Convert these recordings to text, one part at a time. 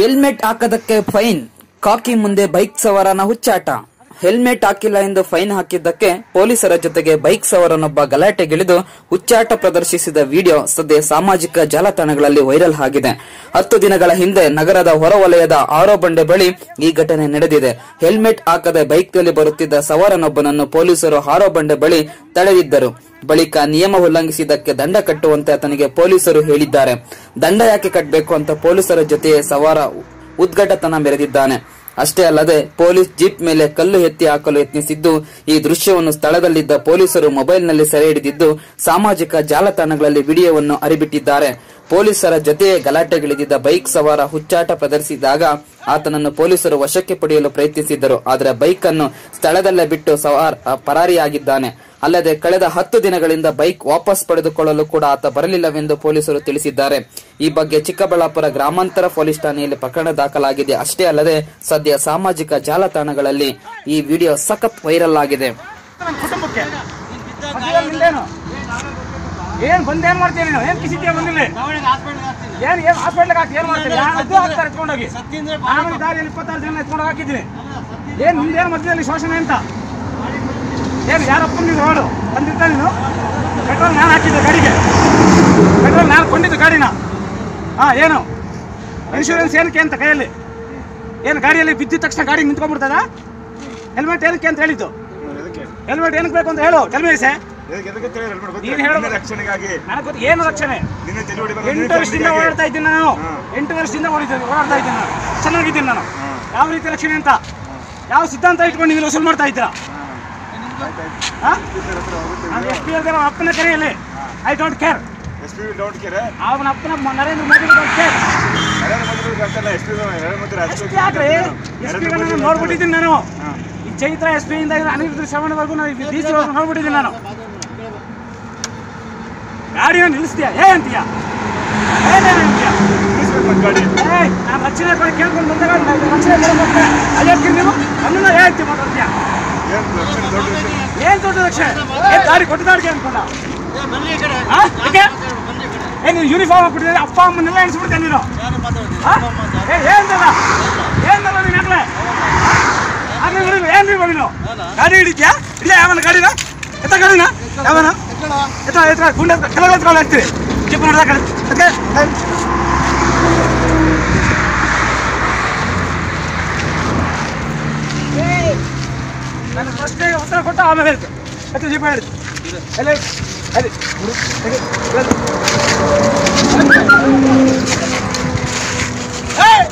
Helmet ಹಾಕದಕ್ಕೆ fine, ಕಾಕಿ ಮುಂದೆ bike ಸವಾರನ ಹುಚ್ಚಾಟ. Helmet ಹಾಕಿಲ್ಲ ಎಂದು ಫೈನ್ ಹಾಕಿದ್ದಕ್ಕೆ ಪೊಲೀಸರ ಜೊತೆಗೆ ಬೈಕ್ ಸವಾರನೊಬ್ಬ ಗಲಾಟೆಗಿಳಿದು ಹುಚ್ಚಾಟ ಪ್ರದರ್ಶಿಸಿದ ವಿಡಿಯೋ ಸದ್ಯ ಸಾಮಾಜಿಕ ಜಾಲತಾಣಗಳಲ್ಲಿ ವೈರಲ್ ಆಗಿದೆ. ಹತ್ತು ದಿನಗಳ ಹಿಂದೆ ನಗರದ ಹೊರವಲಯದ ಆರೋಬಂಡೆ ಬಳಿ ಈ ಘಟನೆ ನಡೆದಿದೆ. ಹೆಲ್ಮೆಟ್ ಹಾಕದೆ ಬೈಕ್ನಲ್ಲಿ ಬರುತ್ತಿದ್ದ ಸವಾರನೊಬ್ಬನನ್ನು ಪೊಲೀಸರು ಆರೋ ಬಂಡೆ ಬಳಿ ತಡೆದಿದ್ದರು. ಬಳಿಕ ನಿಯಮ ಉಲ್ಲಂಘಿಸಿದ್ದಕ್ಕೆ ದಂಡ ಕಟ್ಟುವಂತೆ ಆತನಿಗೆ ಪೊಲೀಸರು ಹೇಳಿದ್ದಾರೆ. ದಂಡ ಯಾಕೆ ಕಟ್ಟಬೇಕು ಅಂತ ಪೊಲೀಸರ ಜೊತೆ ಸವಾರ ಉದ್ಘಟತನ ಮೆರೆದಿದ್ದಾನೆ. ಅಷ್ಟೇ ಅಲ್ಲದೆ ಪೊಲೀಸ್ ಜೀಪ್ ಮೇಲೆ ಕಲ್ಲು ಎತ್ತಿ ಹಾಕಲು ಯತ್ನಿಸಿದ್ದು, ಈ ದೃಶ್ಯವನ್ನು ಸ್ಥಳದಲ್ಲಿದ್ದ ಪೊಲೀಸರು ಮೊಬೈಲ್ನಲ್ಲಿ ಸೆರೆ ಹಿಡಿದಿದ್ದು, ಸಾಮಾಜಿಕ ಜಾಲತಾಣಗಳಲ್ಲಿ ವಿಡಿಯೋವನ್ನು ಅರಿಬಿಟ್ಟಿದ್ದಾರೆ ಪೊಲೀಸರ ಜೊತೆಯೇ ಗಲಾಟೆಗಿಳಿದಿದ್ದ ಬೈಕ್ ಸವಾರ ಹುಚ್ಚಾಟ ಪ್ರದರ್ಶಿಸಿದಾಗ ಆತನನ್ನು ಪೊಲೀಸರು ವಶಕ್ಕೆ ಪಡೆಯಲು ಪ್ರಯತ್ನಿಸಿದ್ದರು. ಆದರೆ ಬೈಕ್ ಅನ್ನು ಸ್ಥಳದಲ್ಲೇ ಬಿಟ್ಟು ಸವಾರ್, ಪರಾರಿಯಾಗಿದ್ದಾನೆ. ಅಲ್ಲದೆ ಕಳೆದ ಹತ್ತು ದಿನಗಳಿಂದ ಬೈಕ್ ವಾಪಸ್ ಪಡೆದುಕೊಳ್ಳಲು ಕೂಡ ಆತ ಬರಲಿಲ್ಲವೆಂದು ಪೊಲೀಸರು ತಿಳಿಸಿದ್ದಾರೆ. ಈ ಬಗ್ಗೆ ಚಿಕ್ಕಬಳ್ಳಾಪುರ ಗ್ರಾಮಾಂತರ ಪೊಲೀಸ್ ಠಾಣೆಯಲ್ಲಿ ಪ್ರಕರಣ ದಾಖಲಾಗಿದೆ. ಅಷ್ಟೇ ಅಲ್ಲದೆ ಸದ್ಯ ಸಾಮಾಜಿಕ ಜಾಲತಾಣಗಳಲ್ಲಿ ಈ ವಿಡಿಯೋ ಸಖತ್ ವೈರಲ್ ಆಗಿದೆ. ಏನ್ ಶೋಷಣೆ ಅಂತ? ಏನ್ ಯಾರಪ್ಪ ನೀನು ರೋಡು ಬಂದಿದ್ದ ನೀನು? ಪೆಟ್ರೋಲ್ ನಾನು ಹಾಕಿದ್ದೆ ಗಾಡಿಗೆ. ಪೆಟ್ರೋಲ್ ನಾನು ಕೊಂಡಿದ್ದು ಗಾಡಿನ. ಹಾಂ ಏನು? ಇನ್ಶೂರೆನ್ಸ್ ಏನಕ್ಕೆ ಅಂತ ಕೈಯಲ್ಲಿ? ಏನು ಗಾಡಿಯಲ್ಲಿ ಬಿದ್ದಿದ ತಕ್ಷಣ ಗಾಡಿ ನಿಂತ್ಕೊಂಡ್ಬಿಡ್ತದ? ಹೆಲ್ಮೆಟ್ ಏನಕ್ಕೆ ಅಂತ ಹೇಳಿದ್ದು? ಹೆಲ್ಮೆಟ್ ಏನಕ್ಕೆ ಬೇಕು ಅಂತ ಹೇಳು ನನಗೆ ಏನು ರಕ್ಷಣೆ? ಎಂಟು ವರ್ಷದಿಂದ. ಓಡಾಡ್ತಾ ಇದ್ದೀನಿ ನಾನು. ಎಂಟು ವರ್ಷದಿಂದ ಓಡಿದ್ದೀನಿ ಓಡಾಡ್ತಾ ಇದ್ದೀನಿ ನಾನು. ಚೆನ್ನಾಗಿದ್ದೀನಿ ನಾನು. ಯಾವ ರೀತಿ ರಕ್ಷಣೆ ಅಂತ? ಯಾವ ಸಿದ್ಧಾಂತ ಇಟ್ಕೊಂಡು ನೀವು ವಸೂಲು ಮಾಡ್ತಾ ಇದ್ದೀರಾ ಹಾ? ಇದ್ರ ಹತ್ರ ಹೋಗುತ್ತೆ. ನಾನು ಎಸ್ ಪಿ ಅವ್ರ ಅಪ್ಪನ ಕರೆಯಲ್ಲಿ. I don't care as don't care. ಅವನ ಅಪ್ಪನ ನರೇಂದ್ರ ಮೋದಿ ಡೋಂಟ್ ಕೇರ್ ಪಿ ನೋಡ್ಬಿಟ್ಟಿದ್ದೀನಿ ನಾನು. ಈ ಚೈತ್ರ ಎಸ್ ಪಿ ಇಂದ ಅನಿರುದ್ಧ ಶ್ರವಣವರೆಗೂ ನಾನು ಡಿ ಸಿ ನೋಡ್ಬಿಟ್ಟಿದ್ದೀನಿ ನಾನು. ಗಾಡಿನ ನಿಲ್ಲಿಸ್ತೀಯ? ಏ ಅಂತೀಯ? ನಾನು ರಚನೆ ಕೊಡಿ ಕೇಳ್ಕೊಂಡು ಬಂದಾಗ ರಚನೆ ಅಯ್ಯಕ್ಕೆ ನೀವು? ನನ್ನನ್ನು ದಾರಿ ಕೊಟ್ಟ ದಾರಿಗೆ ಅನ್ಕೊಂಡ ಹಾ? ಯಾಕೆ? ಏನ್ ನೀನು ಯೂನಿಫಾರ್ಮ್ ಹಾಕ್ಬಿಟ್ಟಿದ್ರೆ ಅಪ್ಪ ಅಮ್ಮನ್ನೆಲ್ಲ ಎಣಿಸ್ಬಿಡ್ತೀಯ ನೀನು ಹಾ? ಏ ಏನಲ್ಲ ಏನಲ್ಲ ನೀನು ಯಾಕಲೆ ಆಗ್ಲೇ ನೋಡಿ ಏನ್ ನೀವು ನೀನು ಗಾಡಿ ಹಿಡಿದ್ಯಾ ಇಲ್ಲ ಯಾವನ ಗಾಡಿನ ಎತ್ತ ಗಾಡಿನ ಯಾವನ ಎತ್ತ ಎತ್ತ ಗುಂಡ ಕೆಳಗೆ ಎತ್ಕೊಂಡು ಹಾಕ್ತೀರಿ ಚಿಕ್ಕ ನೋಡ್ದ ಕಡೆ ಅದಕ್ಕೆ ನನ್ನ ಪ್ರಶ್ನೆಗೆ ಉತ್ತರ ಕೊಟ್ಟ ಆಮೇಲೆ ಹೇಳ್ತು ಮತ್ತೆ ಜೀಪ ಹೇಳಿದ್ದು ಎಲ್ಲ ಅಲ್ಲಿ ಹುಡು, ತೆಗೆ, ಎಲ್ಲ. ಏಯ್!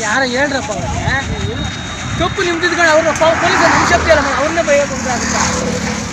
ಯಾರ ಹೇಳ್ರಪ್ಪ ಅವ್ರಿಗೆ ತಪ್ಪು ನಿಮ್ದಿದ್ಕೊಂಡು ಅವ್ರ ಪೊಲೀಸ್ ನಮ್ಮ ಶಕ್ತಿ ಅಲ್ಲ ಅವ್ರನ್ನೇ ಬೈಯಕ್ಕೆ ಅದಕ್ಕೆ